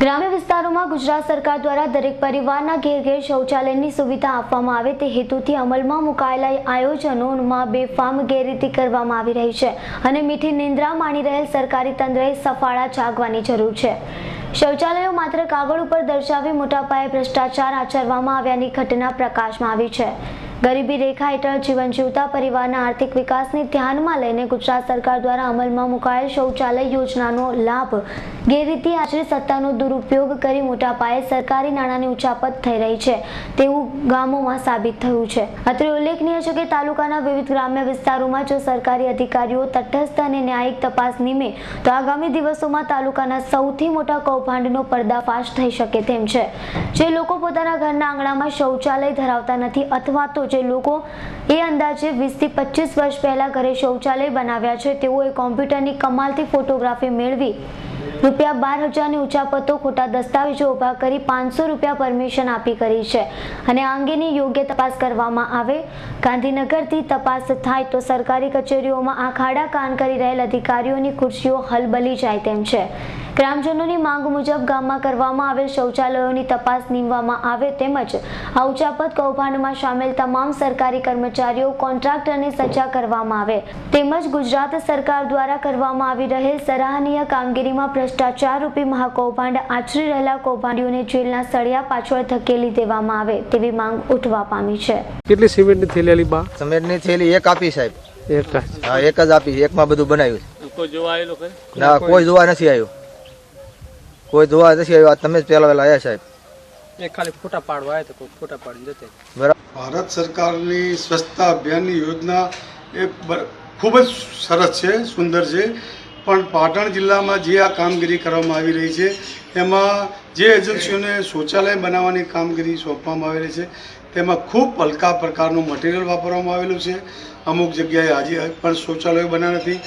ગ્રામ્ય વિસ્તારોમાં ગુજરાત સરકાર દ્વારા દરેક પરિવારના ઘેર ઘેર શૌચાલયની સુવિધા આપવામાં આવે તે હેતુથી અમલમાં મુકાયેલા આયોજનોમાં બેફામ ગેરરીતિ કરવામાં આવી રહી છે અને મીઠી નિંદ્રા માણી રહેલ સરકારી તંત્રએ સફાળા જાગવાની જરૂર છે. શૌચાલયો માત્ર કાગળ ઉપર દર્શાવી મોટા પાયે ભ્રષ્ટાચાર આચરવામાં આવ્યાની ઘટના પ્રકાશમાં આવી છે. ગરીબી રેખા હેઠળ જીવન જીવતા પરિવારના આર્થિક વિકાસને ધ્યાનમાં લઈને ગુજરાત સરકાર દ્વારા અમલમાં મુકાયેલ શૌચાલય યોજનાનો લાભ ગેરરીતિ આશરે સત્તાનો દુરુપયોગ કરી મોટા પાયે સરકારી નાણાંની ઉચાપત થઈ રહી છે તેવું ગામોમાં સાબિત થયું છે. અત્રે ઉલ્લેખનીય છે કે તાલુકાના વિવિધ ગ્રામ્ય વિસ્તારોમાં જો સરકારી અધિકારીઓ તટસ્થ અને ન્યાયિક તપાસ નિમે, તો આગામી દિવસોમાં તાલુકાના સૌથી મોટા કૌભાંડનો પર્દાફાશ થઈ શકે તેમ છે. જે લોકો પોતાના ઘરના આંગણામાં શૌચાલય ધરાવતા નથી અથવા તો જે લોકો એ અંદાજે વીસથી પચીસ વર્ષ પહેલા ઘરે શૌચાલય બનાવ્યા છે, તેઓએ કોમ્પ્યુટરની કમાલથી ફોટોગ્રાફી મેળવી રૂપિયા બાર હજારની ઉચાપતો ખોટા દસ્તાવેજો ઊભા કરી પાંચસો રૂપિયા પરમિશન આપી કરી છે અને આ અંગેની યોગ્ય તપાસ કરવામાં આવે. ગાંધીનગરથી તપાસ થાય તો સરકારી કચેરીઓમાં આ ખાડા કાન કરી રહેલ અધિકારીઓની ખુરશીઓ હલબલી જાય તેમ છે. ગ્રામજનોની માંગ મુજબ ગામમાં કરવામાં આવેલ શૌચાલયોની તપાસ નીમવામાં આવે તેમજ આ ઉચાપત કૌભાંડમાં સામેલ તમામ સરકારી કર્મચારીઓ કોન્ટ્રાક્ટરને સજા કરવામાં આવે. તેમજ ગુજરાત સરકાર દ્વારા કરવામાં આવી રહેલ સરાહનીય કામગીરીમાં ભ્રષ્ટાચાર રૂપી મહાકૌભાંડ આચરી રહેલા કૌભાંડીઓને જેલના સળિયા પાછળ ધકેલી દેવામાં આવે તેવી માંગ ઉઠવા પામી છે. કેટલી સિમેન્ટની થેલી બા? સિમેન્ટની થેલી એક આપી સાહેબ. એક જ. હા એક જ આપી એકમાં બધું બનાવ્યું કોઈ જોવા આવેલો ના કોઈ. જોવા નથી આવ્યું. કોઈ જોવા નથી આવ્યું. તમે જ પહેલા વહેલા આવ્યા સાહેબ. એ ખાલી ફોટા પાડવા આવ્યા તો કોઈ ફોટા પાડીને જતે બરાબર. ભારત સરકારની સ્વચ્છતા અભિયાનની યોજના એ ખૂબ જ સરસ છે સુંદર છે. પણ પાટણ જિલ્લામાં જે આ કામગીરી કરવામાં આવી રહી છે, એમાં જે એજન્સીઓને શૌચાલય બનાવવાની કામગીરી સોંપવામાં આવેલી છે, તેમાં ખૂબ હલકા પ્રકારનું મટીરિયલ વાપરવામાં આવેલું છે. અમુક જગ્યાએ આજે પણ શૌચાલયો બન્યા નથી.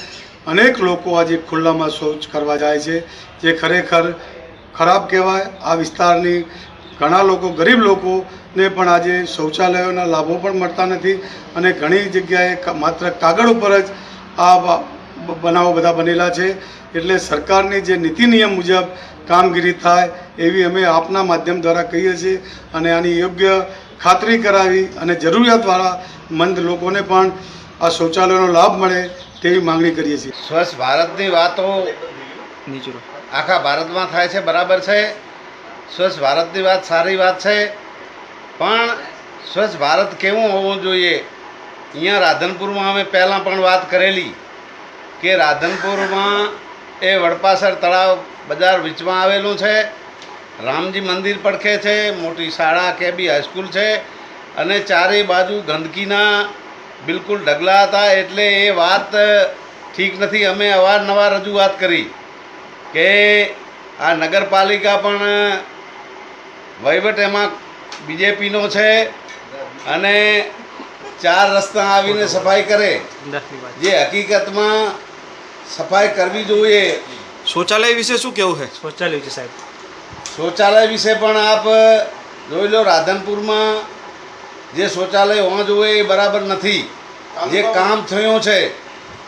અનેક લોકો આજે ખુલ્લામાં શૌચ કરવા જાય છે, જે ખરેખર ખરાબ કહેવાય. આ વિસ્તારની ઘણા લોકો, ગરીબ લોકોને પણ આજે શૌચાલયોના લાભો પણ મળતા નથી અને ઘણી જગ્યાએ માત્ર કાગળ ઉપર જ આ બનાવો બધા બનેલા છે. એટલે સરકારની જે નીતિ નિયમ મુજબ કામગીરી થાય એવી અમે આપના માધ્યમ દ્વારા કહીએ છીએ અને આની યોગ્ય ખાતરી કરાવી અને જરૂરિયાતવાળા મંદ લોકોને પણ આ શૌચાલયનો લાભ મળે તેવી માંગણી કરીએ છીએ. સ્વચ્છ ભારતની વાતો આખા ભારતમાં થાય છે બરાબર છે. સ્વચ્છ ભારતની વાત સારી વાત છે. પણ સ્વચ્છ ભારત કેવું હોવું જોઈએ? અહીંયા રાધનપુરમાં અમે પહેલાં પણ વાત કરેલી. કે રાધનપુરમાં એ વડપાસર તળાવ બજાર વીચમાં આવેલું છે. રામજી મંદિર પડખે છે મોટી શાળા કે બી હાઈસ્કૂલ છે અને ચારેય બાજુ ગંદકીના બિલકુલ ઢગલા હતા એટલે એ વાત ઠીક નથી. અમે અવારનવાર રજૂઆત કરી કે આ નગરપાલિકા પણ વહીવટ એમાં બીજેપીનો છે અને ચાર રસ્તા આવીને સફાઈ કરે. જે હકીકતમાં સફાઈ કરવી જોઈએ. શૌચાલય વિશે શું કેવું છે? શૌચાલય વિશે સાહેબ. શૌચાલય વિશે પણ આપ જોઈ લો રાધનપુરમાં જે શૌચાલય હોવા જોઈએ એ બરાબર નથી. જે કામ થયું છે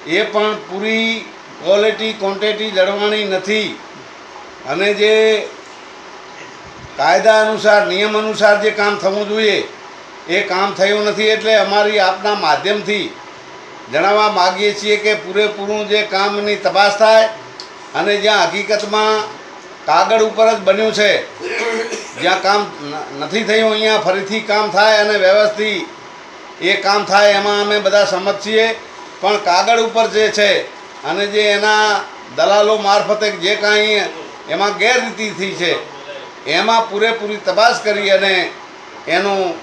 એ પણ પૂરી ક્વોલિટી ક્વોન્ટિટી જળવાણી નથી. અને જે કાયદા અનુસાર નિયમ અનુસાર જે કામ થવું જોઈએ એ કામ થયું નથી એટલે અમારી આપના માધ્યમથી જણાવવા માગીએ છીએ કે પૂરેપૂરું જે કામની તપાસ થાય અને જ્યાં હકીકતમાં કાગળ ઉપર જ બન્યું છે, જ્યાં કામ નથી થયું, અહીંયા ફરીથી કામ થાય અને વ્યવસ્થિત એ કામ થાય એમાં અમે બધા સંમત છીએ. પણ કાગળ ઉપર જે છે અને જે એના દલાલો મારફતે જે કાંઈ એમાં ગેરરીતિ થઈ છે, એમાં પૂરેપૂરી તપાસ કરી અને એનું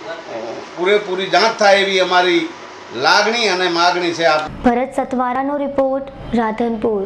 પૂરેપૂરી જાંચ થાય એવી અમારી લાગણી અને માગણી છે ભરત સતવારાનો રિપોર્ટ રાધનપુર.